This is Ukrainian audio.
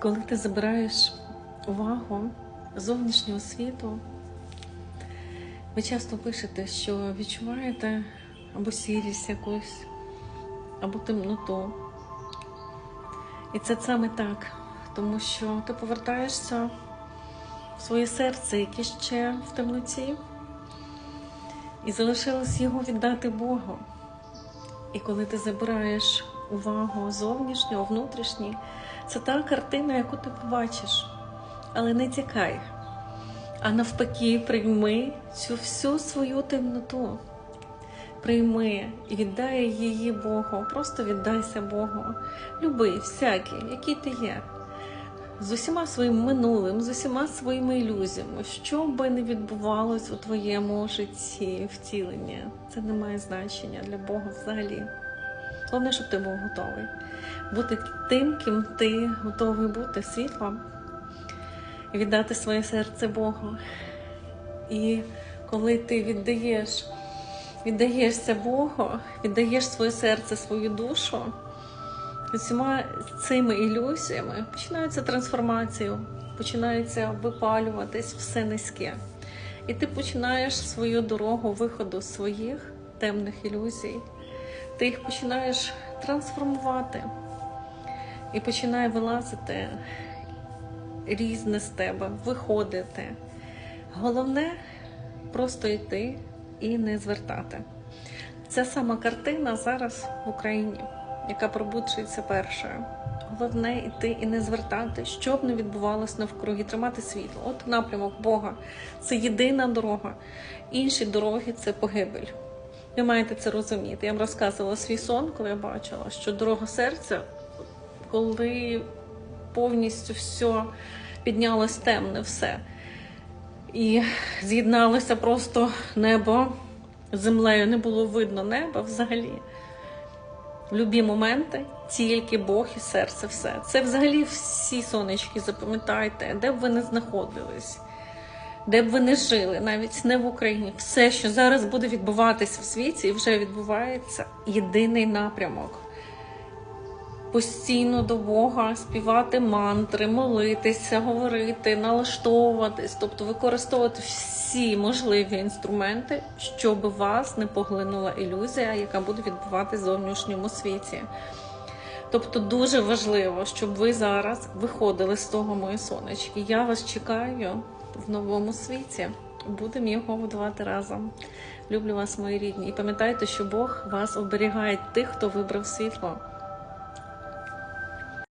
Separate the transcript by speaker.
Speaker 1: коли ти забираєш увагу зовнішнього світу, ви часто пишете, що відчуваєте або сірість якусь, або темноту. І це саме так, тому що ти повертаєшся в своє серце, яке ще в темноті, і залишилось його віддати Богу. І коли ти забираєш увагу зовнішнього, внутрішній, це та картина, яку ти побачиш. Але не тікай, а навпаки, прийми цю всю свою темноту. Прийми і віддай її Богу. Просто віддайся Богу. Люби всякий, який ти є. З усіма своїм минулим, з усіма своїми ілюзіями, що би не відбувалось у твоєму житті, втілення, це не має значення для Бога взагалі. Головне, щоб ти був готовий бути тим, ким ти готовий бути світлом, віддати своє серце Богу. І коли ти віддаєш, віддаєшся Богу, віддаєш своє серце, свою душу, усіма цими ілюзіями починається трансформація, починається випалюватись все низьке. І ти починаєш свою дорогу виходу з своїх темних ілюзій. Ти їх починаєш трансформувати і починає вилазити різне з тебе, виходити. Головне просто йти і не звертати. Ця сама картина зараз в Україні, яка пробуджується першою. Головне йти і не звертати, що б не відбувалось навкруги, тримати світло. От напрямок Бога це єдина дорога. Інші дороги це погибель. Ви маєте це розуміти. Я вам розказувала свій сон, коли я бачила, що дорога серця, коли повністю все піднялось темне, все. І з'єдналося просто небо з землею, не було видно неба взагалі. В любі моменти тільки Бог і серце, все. Це взагалі всі сонечки, запам'ятайте, де б ви не знаходились, де б ви не жили, навіть не в Україні. Все, що зараз буде відбуватися в світі і вже відбувається, єдиний напрямок. Постійно до Бога співати мантри, молитися, говорити, налаштовуватись, тобто використовувати всі можливі інструменти, щоб вас не поглинула ілюзія, яка буде відбуватися в зовнішньому світі. Тобто дуже важливо, щоб ви зараз виходили з того мої сонечки. Я вас чекаю в новому світі. Будемо його будувати разом. Люблю вас, мої рідні. І пам'ятайте, що Бог вас оберігає тих, хто вибрав світло.